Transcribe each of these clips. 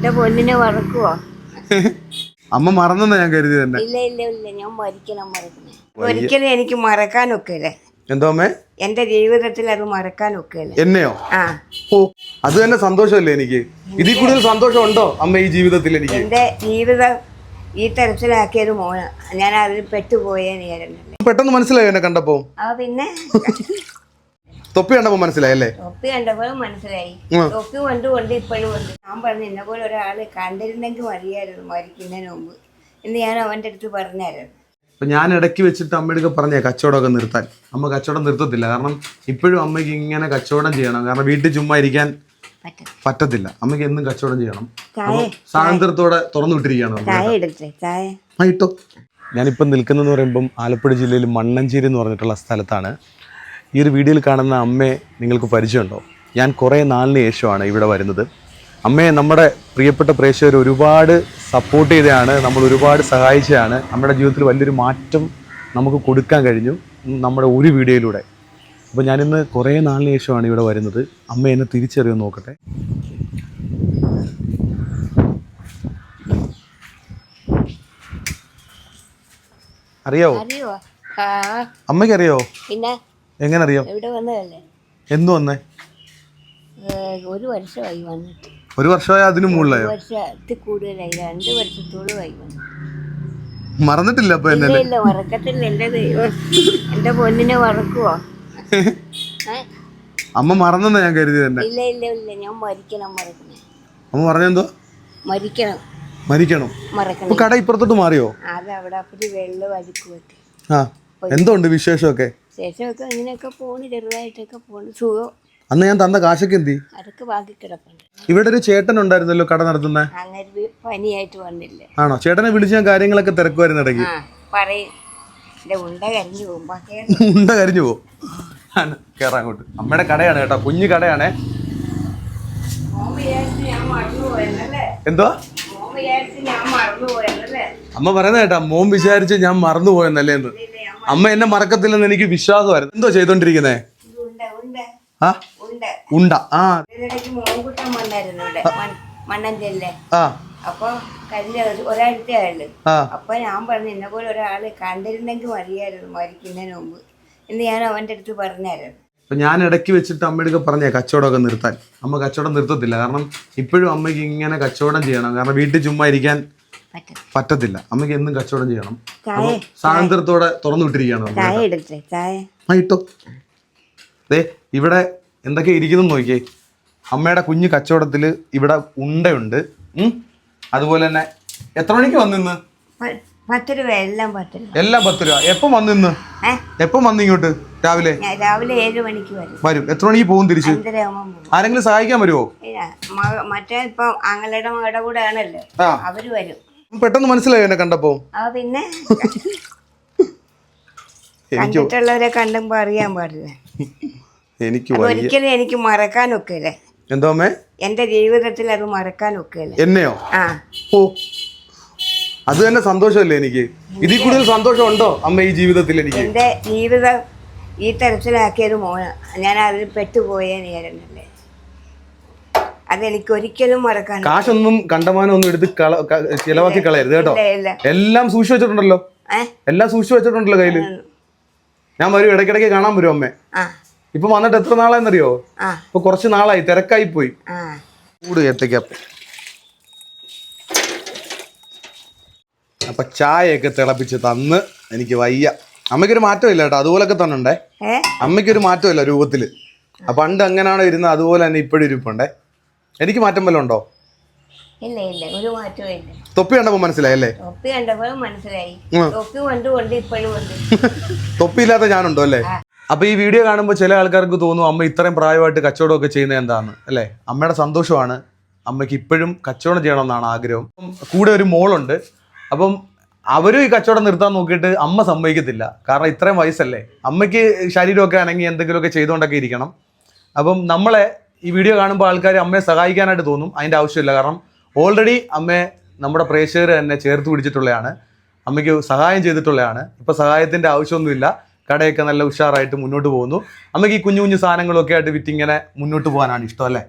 എന്റെ പൊന്നിനെ വറക്കുവോ അമ്മ മറന്നെന്നാ ഞാൻ കരുതി തന്നെ. ഇല്ല ഇല്ല ഇല്ല. ഞാൻ മരിക്കണം മറക്കണേ ഒരിക്കലും എനിക്ക് മറക്കാനൊക്കെയില്ലേ എന്തോ അമ്മേ? എന്റെ ജീവിതത്തിൽ അത് മറക്കാനൊക്കെയില്ല എന്നെയോ? ഓ അത് തന്നെ സന്തോഷമല്ലേ എനിക്ക്? ഇതിൽ കൂടുതൽ സന്തോഷം ഉണ്ടോ അമ്മ ഈ ജീവിതത്തിൽ എനിക്ക്? എന്റെ ജീവിതം ഈ തരത്തിലാക്കിയത് മോന ഞാൻ അതിൽ പെട്ടുപോയേനെയായിരുന്നല്ലേ പെട്ടെന്ന് മനസ്സിലായോ എന്നെ കണ്ടപ്പോ? ആ പിന്നെ? തൊപ്പി കണ്ടപ്പോ മനസ്സിലായല്ലേ തൊപ്പി കണ്ടപ്പോ മനസ്സിലായി. തൊപ്പി കൊണ്ട് കൊണ്ട് ഇപ്പോഴും ഉണ്ട്. ഞാൻ പറഞ്ഞു എന്നെ പോലെ ഒരാൾ കണ്ടിരുന്നെങ്കിൽ മതിയായിരുന്നു മരിക്കുന്നതിന് മുമ്പ്. എന്ന് ഞാൻ അവന്റെ അടുത്ത് പറഞ്ഞായിരുന്നു. അപ്പൊ ഞാൻ ഇടയ്ക്ക് വെച്ചിട്ട് അമ്മയുടെ പറഞ്ഞേ കച്ചവടമൊക്കെ നിർത്താൻ. അമ്മ കച്ചവടം നിർത്തത്തില്ല. കാരണം ഇപ്പോഴും അമ്മയ്ക്ക് ഇങ്ങനെ കച്ചവടം ചെയ്യണം. കാരണം വീട്ടിൽ ചുമ്മാ ഇരിക്കാൻ പറ്റത്തില്ല. അമ്മയ്ക്ക് എന്നും കച്ചവടം ചെയ്യണം. ചായ സ്വാതന്ത്ര്യത്തോടെ തുറന്നു വിട്ടിരിക്കുകയാണ് ഞാനിപ്പോ നിൽക്കുന്നെന്ന് ഇട്ടോ. ഞാനിപ്പം നിൽക്കുന്നതെന്ന് പറയുമ്പം ആലപ്പുഴ ജില്ലയിൽ മണ്ണഞ്ചേരി എന്ന് പറഞ്ഞിട്ടുള്ള സ്ഥലത്താണ്. ഈ ഒരു വീഡിയോയിൽ കാണുന്ന അമ്മയെ നിങ്ങൾക്ക് പരിചയമുണ്ടോ? ഞാൻ കുറേ നാളിന് ശേഷമാണ് ഇവിടെ വരുന്നത്. അമ്മയെ നമ്മുടെ പ്രിയപ്പെട്ട പ്രേക്ഷകർ ഒരുപാട് സപ്പോർട്ട് ചെയ്തതാണ് നമ്മൾ ഒരുപാട് സഹായിച്ചതാണ്. നമ്മുടെ ജീവിതത്തിൽ വലിയൊരു മാറ്റം നമുക്ക് കൊടുക്കാൻ കഴിഞ്ഞു നമ്മുടെ ഒരു വീഡിയോയിലൂടെ. അപ്പോൾ ഞാനിന്ന് കുറേ നാളിന് ശേഷമാണ് ഇവിടെ വരുന്നത്. അമ്മ എന്നെ തിരിച്ചറിയുമെന്ന് നോക്കട്ടെ. അറിയാവോ? അറിയോ ആ. അമ്മയ്ക്ക് അറിയാവോ പിന്നെ? എങ്ങനെ അറിയാം വന്നതല്ലേ? എന്ന് വന്നേ? ഏ, ഒരു വർഷമായി വന്നിട്ട്. ഒരു വർഷമായ അതിനു മുകളിലായോ? വർഷത്തിൽ കൂടുതലായി. രണ്ട് വർഷത്തോളമായി വന്നു. മറന്നിട്ടില്ല അപ്പൊ എന്നെ ഇല്ല ഇല്ല മറക്കത്തില്ല. എന്റെ ദൈവം എന്റെ പൊന്നിനെ മറക്കുവോ? ഏ? അമ്മ മറന്നെന്നാ ഞാൻ കരുതി തന്നെ ഇല്ല ഇല്ല ഇല്ല. ഞാൻ മരിക്കണം മറക്കണം. അമ്മ പറഞ്ഞെന്തോ മരിക്കണം. മരിക്കണം. ഇപ്പൊ മറക്കണം കട ഇപ്പുറത്തോട്ട് മാറിയോ? അത് അവിടെ അപ്പടി വെള്ളം അഴുക്കുമൊക്കെ ആ. എന്തുണ്ട് വിശേഷമൊക്കെ? ശേഷമൊക്കെ ഇങ്ങനെയൊക്കെ പോണ് ചെറുതായിട്ടൊക്കെ പോണ്. സുഖം. അന്ന് ഞാൻ തന്ന കാശൊക്കെ എന്തി? അതൊക്കെ ബാക്കി കിടപ്പുണ്ട്. ഇവിടെ ഒരു ചേട്ടൻ ഉണ്ടായിരുന്നല്ലോ കട നടത്തുന്ന? അങ്ങനെ പനിയായിട്ട് വന്നില്ലേ. ആണോ? ചേട്ടനെ വിളിച്ച് ഞാൻ കാര്യങ്ങളൊക്കെ തിരക്കുമായിരുന്നു ഇടയ്ക്ക്. ആ പറയും. എന്റെ ഉണ്ട കരിഞ്ഞു പോകും. ഉണ്ട കരിഞ്ഞു കേറാൻ അങ്ങോട്ട്. അമ്മയുടെ കടയാണ് കേട്ടോ കുഞ്ഞു കടയാണേ. മോൻ വിചാരിച്ച് ഞാൻ മറന്നുപോയെന്നല്ലേ എന്തുവാ? മോൻ വിചാരിച്ച് ഞാൻ മറന്നുപോയെന്നല്ലേ അമ്മ പറയുന്ന കേട്ടാ മോൻ വിചാരിച്ച് ഞാൻ മറന്നുപോയെന്നല്ലേ എന്ന്. ഇല്ല ഞാൻ അമ്മ എന്നെ മറക്കത്തില്ലെന്ന് എനിക്ക് വിശ്വാസമായിരുന്നു. എന്തോ ചെയ്തോണ്ടിരിക്കുന്നേ? ആ? ഉണ്ട. ആ. മണ്ണഞ്ചേരിയിലെ ആ. അപ്പൊ ഒരു- ഒരാഴ്ച ആയുള്ളു. ആ. അപ്പൊ ഞാൻ പറഞ്ഞു എന്നെ പോലെ ഒരാൾ കണ്ടിരുന്നെങ്കിൽ മതിയായിരുന്നു മരിക്കുന്നതിന് മുമ്പ്. എന്ന് ഞാൻ അവന്റെ അടുത്ത് പറഞ്ഞായിരുന്നു. അപ്പൊ ഞാൻ ഇടയ്ക്ക് വെച്ചിട്ട് അമ്മയുടെ പറഞ്ഞേ കച്ചവടമൊക്കെ നിർത്താൻ. അമ്മ കച്ചവടം നിർത്തത്തില്ല. കാരണം ഇപ്പോഴും അമ്മയ്ക്ക് ഇങ്ങനെ കച്ചവടം ചെയ്യണം. കാരണം വീട്ടിൽ ചുമ്മാ ഇരിക്കാൻ പറ്റത്തില്ല. അമ്മയ്ക്ക് എന്നും കച്ചവടം ചെയ്യണം. ചായ സ്വാതന്ത്ര്യത്തോടെ തുറന്നു വിട്ടിരിക്കുകയാണ് ആ ഇട്ടോ ദേ ഇവിടെ എന്തൊക്കെ ഇരിക്കുന്നു നോക്കിയേ. അമ്മയുടെ കുഞ്ഞു കച്ചവടത്തിൽ ഇവിടെ ഉണ്ടയുണ്ട്. അതുപോലെ തന്നെ എത്ര മണിക്ക് വന്നിന്ന്? പ- പത്ത് രൂപ എല്ലാം പത്ത് രൂപ. എല്ലാം പത്ത് രൂപ. എപ്പം വന്നിന്ന്? എപ്പം വന്നു ഇങ്ങോട്ട്? രാവിലെ? രാവിലെ ഏഴ് മണിക്ക് വരും. വരും. എത്ര മണിക്ക് പോകും തിരിച്ച്? ആരെങ്കിലും സഹായിക്കാൻ വരുമോ മറ്റേ ഇപ്പൊ ആങ്ങളുടെ മകളുടെ കൂടെ ആണല്ലോ അവർ വരും. പെട്ടെന്ന് മനസ്സിലായോ എന്നെ കണ്ടപ്പോ? പിന്നെ? കണ്ടിട്ടുള്ളവരെ കണ്ടുമ്പോ അറിയാൻ പാടില്ല. എനിക്ക് ഒരിക്കലും എനിക്ക് മറക്കാനൊക്കെയില്ലേ എന്തോ അമ്മേ? എന്റെ ജീവിതത്തിൽ അത് മറക്കാനൊക്കെയില്ല എന്നെയോ? ആ. ഓ. അത് തന്നെ സന്തോഷമല്ലേ എനിക്ക്? ഇതിൽ കൂടുതൽ സന്തോഷം ഉണ്ടോ അമ്മ ഈ ജീവിതത്തിൽ എനിക്ക്? എന്റെ ജീവിതം ഈ തരത്തിലാക്കിയത് മോന. ഞാൻ അതിൽ പെട്ടുപോയേനെയായിരുന്നല്ലേ അതെനിക്ക് ഒരിക്കലും മറക്കാൻ കാശൊന്നും കണ്ടമാനം ഒന്നും എടുത്ത് ചിലവാക്കി കളയരുത് കേട്ടോ. എല്ലാം സൂക്ഷിച്ചു വെച്ചിട്ടുണ്ടല്ലോ. എല്ലാം സൂക്ഷിച്ചു വെച്ചിട്ടുണ്ടല്ലോ കയ്യിൽ. ഞാൻ വരും ഇടയ്ക്കിടയ്ക്ക് കാണാൻ വരും അമ്മേ. ഇപ്പൊ വന്നിട്ട് എത്ര നാളായെന്നറിയോ? ഇപ്പൊ കുറച്ച് നാളായി തിരക്കായി പോയി. കൂട് ഏത്തക്ക അപ്പൊ ചായയൊക്കെ തിളപ്പിച്ച് തന്ന് എനിക്ക് വയ്യ. അമ്മയ്ക്കൊരു മാറ്റമില്ല കേട്ടോ അതുപോലൊക്കെ തന്നെ ഉണ്ടേ അമ്മയ്ക്കൊരു മാറ്റമില്ല രൂപത്തിൽ. പണ്ട് എങ്ങനെയാണോ ഇരുന്നത് അതുപോലെ തന്നെ ഇപ്പോഴും ഇരിപ്പുണ്ടേ. എനിക്ക് മാറ്റം വല്ലതും ഉണ്ടോ? ഇല്ല ഇല്ല. ഒരു മാറ്റവും ഇല്ല. തൊപ്പി കണ്ടപ്പോൾ തൊപ്പി കണ്ടപ്പോൾ മനസ്സിലായി. ഉം. തൊപ്പി കൊണ്ട് കൊണ്ട് ഇപ്പോഴും ഉണ്ട്. തൊപ്പിയില്ലാത്ത ഞാനുണ്ടോ അല്ലേ? അപ്പൊ ഈ വീഡിയോ കാണുമ്പോൾ ചില ആൾക്കാർക്ക് തോന്നും അമ്മ ഇത്രയും പ്രായമായിട്ട് കച്ചവടമൊക്കെ ചെയ്യുന്നത് എന്താണ് അല്ലേ? അമ്മയുടെ സന്തോഷമാണ്. അമ്മയ്ക്ക് ഇപ്പോഴും കച്ചവടം ചെയ്യണമെന്നാണ് ആഗ്രഹം. കൂടെ ഒരു മോളുണ്ട്. അപ്പം അവരും ഈ കച്ചവടം നിർത്താൻ നോക്കിയിട്ട് അമ്മ സമ്മതിക്കത്തില്ല. കാരണം ഇത്രയും വയസ്സല്ലേ. അമ്മയ്ക്ക് ശരീരമൊക്കെ ആണെങ്കിൽ എന്തെങ്കിലുമൊക്കെ ചെയ്തുകൊണ്ടൊക്കെ ഇരിക്കണം. അപ്പം നമ്മളെ ഈ വീഡിയോ കാണുമ്പോൾ ആൾക്കാർ അമ്മയെ സഹായിക്കാനായിട്ട് തോന്നും. അതിന്റെ ആവശ്യമില്ല. കാരണം ഓൾറെഡി അമ്മയെ നമ്മുടെ പ്രേക്ഷകർ തന്നെ ചേർത്ത് പിടിച്ചിട്ടുള്ളതാണ് അമ്മയ്ക്ക് സഹായം ചെയ്തിട്ടുള്ളതാണ് ഇപ്പോൾ സഹായത്തിന്റെ ആവശ്യമൊന്നുമില്ല. കടയൊക്കെ നല്ല ഉഷാറായിട്ട് മുന്നോട്ട് പോകുന്നു. അമ്മയ്ക്ക് ഈ കുഞ്ഞു കുഞ്ഞു സാധനങ്ങളൊക്കെ ആയിട്ട് വിറ്റിങ്ങനെ മുന്നോട്ട് പോകാനാണ് ഇഷ്ടം അല്ലേ?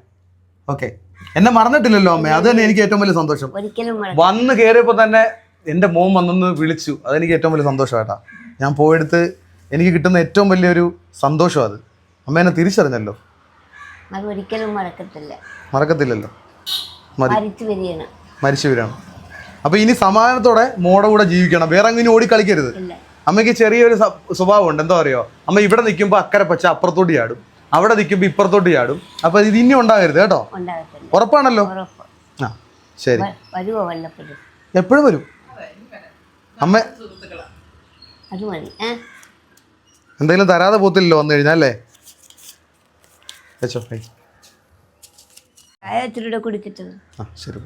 ഓക്കെ എന്നെ മറന്നിട്ടില്ലല്ലോ അമ്മ. അത് തന്നെ എനിക്ക് ഏറ്റവും വലിയ സന്തോഷം. വന്ന് കയറിയപ്പോൾ തന്നെ എന്റെ മോൻ വന്നൊന്ന് വിളിച്ചു. അതെനിക്ക് ഏറ്റവും വലിയ സന്തോഷമായിട്ടാ ഞാൻ പോയെടുത്ത് എനിക്ക് കിട്ടുന്ന ഏറ്റവും വലിയൊരു സന്തോഷം അത്. അമ്മ എന്നെ തിരിച്ചറിഞ്ഞല്ലോ. അത് ഒരിക്കലും മറക്കത്തില്ല. മറക്കത്തില്ലല്ലോ. മതി മരിച്ചു വരികയാണ്. അപ്പൊ ഇനി സമാധാനത്തോടെ മോടെ കൂടെ ജീവിക്കണം. വേറെ അങ്ങനെ ഓടി കളിക്കരുത് അമ്മയ്ക്ക് ചെറിയൊരു സ്വഭാവം സ്വഭാവമുണ്ട്. എന്താ പറയുക? അമ്മ ഇവിടെ നിൽക്കുമ്പോൾ അക്കരെ പച്ച അപ്പുറത്തോട്ട് ചാടും. അവിടെ നിൽക്കുമ്പോൾ ഇപ്പുറത്തോട്ട് ചാടും. അപ്പൊ ഇത് ഇനി ഉണ്ടാകരുത് കേട്ടോ? ഉറപ്പാണല്ലോ? ഉറപ്പ്. ആ ശരി. എപ്പോഴും വരും. അമ്മ എന്തെങ്കിലും തരാതെ പോത്തില്ലല്ലോ വന്നു കഴിഞ്ഞാൽ അല്ലേ? വെച്ചോ ഏയ്. ചായ ഇച്ചിരി കൂടെ കുടിച്ചിട്ട് ആ ശരി